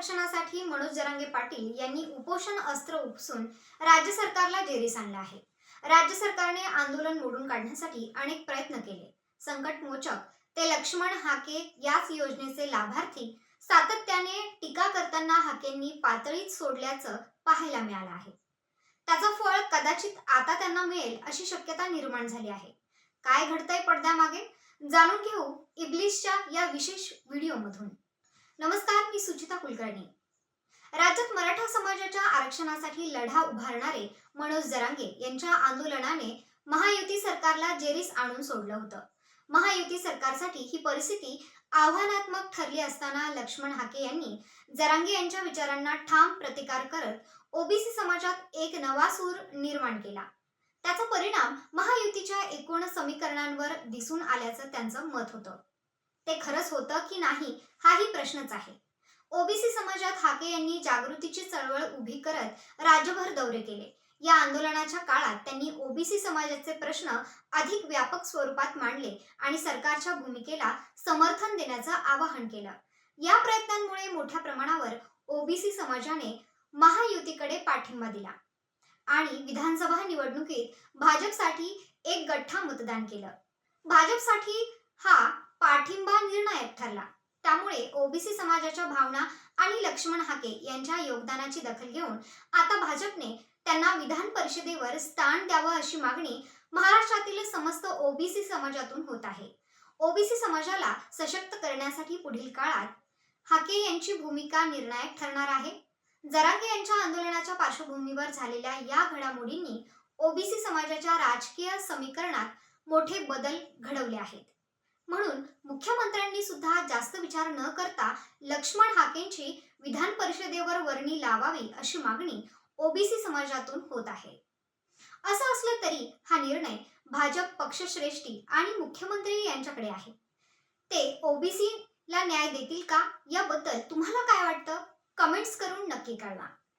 आरक्षणासाठी मनोज जरांगे पाटील यांनी उपोषण अस्त्र उपसून राज्य सरकारला जेरीस आणलं आहे. राज्य सरकारने आंदोलन मोडून काढण्यासाठी अनेक प्रयत्न केले. संकट मोचक ते लक्ष्मण हाके याच योजनेचे लाभार्थी सातत्याने टीका करताना हाकेंनी पातळीत सोडल्याचं पाहायला मिळालं आहे. त्याचं फळ कदाचित आता त्यांना मिळेल अशी शक्यता निर्माण झाली आहे. काय घडतंय पडद्यामागे? जाणून घेऊ इब्लिशच्या या विशेष व्हिडिओमधून. नमस्कार मी सुचिता कुलकर्णी. राज्यात मराठा समाजाच्या आरक्षणासाठी लढा उभारणारे मनोज जरांगे यांच्या आंदोलनाने महायुती सरकारला जेरीस आणून सोडलं होतं. महायुती सरकारसाठी ही परिस्थिती आव्हानात्मक ठरली असताना लक्ष्मण हाके यांनी जरांगे यांच्या विचारांना ठाम प्रतिकार करत ओबीसी समाजात एक नवा सूर निर्माण केला. त्याचा परिणाम महायुतीच्या एकूण समीकरणांवर दिसून आल्याचं त्यांचं मत होतं. ते खरंच होतं की नाही हाही प्रश्नच आहे. ओबीसी समाजात हाके यांनी जागृतीची चळवळ उभी करत राज्यभर दौरे केले. या आंदोलनाच्या काळात त्यांनी ओबीसी समाजाचे प्रश्न अधिक व्यापक स्वरूपात मांडले आणि सरकारच्या भूमिकेला समर्थन देण्याचं आवाहन केलं. या प्रयत्नांमुळे मोठ्या प्रमाणावर ओबीसी समाजाने महायुतीकडे पाठिंबा दिला आणि विधानसभा निवडणुकीत भाजपसाठी एक गठ्ठा मतदान केलं. भाजपसाठी ठरला. त्यामुळे ओबीसी समाजाच्या भावना आणि लक्ष्मण हाके यांच्या योगदानाची दखल घेऊन आता भाजपने त्यांना विधान परिषदेवर स्थान द्यावं अशी मागणी महाराष्ट्रातील समस्त ओबीसी समाजातून होत आहे. ओबीसी समाजाला सशक्त करण्यासाठी पुढील काळात हाके यांची भूमिका निर्णायक ठरणार आहे. जरांगे यांच्या आंदोलनाच्या पार्श्वभूमीवर झालेल्या या घडामोडींनी ओबीसी समाजाच्या राजकीय समीकरणात मोठे बदल घडवले आहेत. म्हणून मुख्यमंत्र्यांनी सुद्धा जास्त विचार न करता लक्ष्मण हाकेंची विधान परिषदेवर वर्णी लावावी अशी मागणी ओबीसी समाजातून होत आहे. असं असलं तरी हा निर्णय भाजप पक्षश्रेष्ठी आणि मुख्यमंत्री यांच्याकडे आहे. ते ओबीसी ला न्याय देतील का? याबद्दल तुम्हाला काय वाटतं? कमेंट्स करून नक्की कळवा.